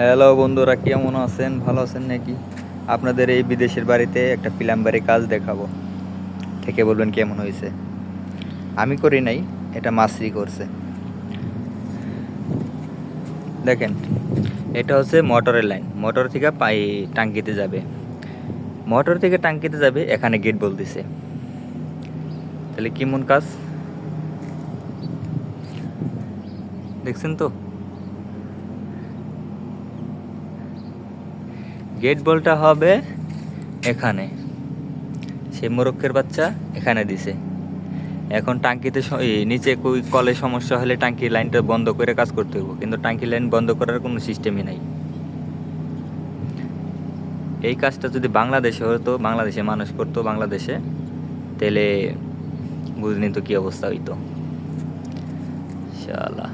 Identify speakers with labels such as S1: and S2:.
S1: Hello বন্ধুরা, কেমন আছেন? ভালো আছেন নাকি? আপনাদের এই বিদেশের বাড়িতে একটা প্লাম্বারি কাজ দেখাবো। থেকে বলবেন কেমন হয়েছে? আমি করি নাই, এটা মাসরি করছে। দেখেন, এটা হচ্ছে মোটরের লাইন। মোটর থেকে পাই টাঙ্কিতে যাবে। মোটর থেকে টাঙ্কিতে যাবে, এখানে গেট বলতেছে। তাহলে কেমন কাজ? দেখছেন তো? গেট বলটা হবে এখানে। সে মোরক্কের বাচ্চা এখানে দিছে। এখন টাঙ্কিতে নিচে কলে সমস্যা হলে টাঙ্কি লাইনটা বন্ধ করে কাজ করতে হবে কিন্তু টাঙ্কি লাইন বন্ধ করার কোনো সিস্টেমই নাই। এই কাজটা যদি বাংলাদেশে হতো, বাংলাদেশে মানুষ করতো বাংলাদেশে, তাহলে বুঝনি তো কি অবস্থা হইতো। শালা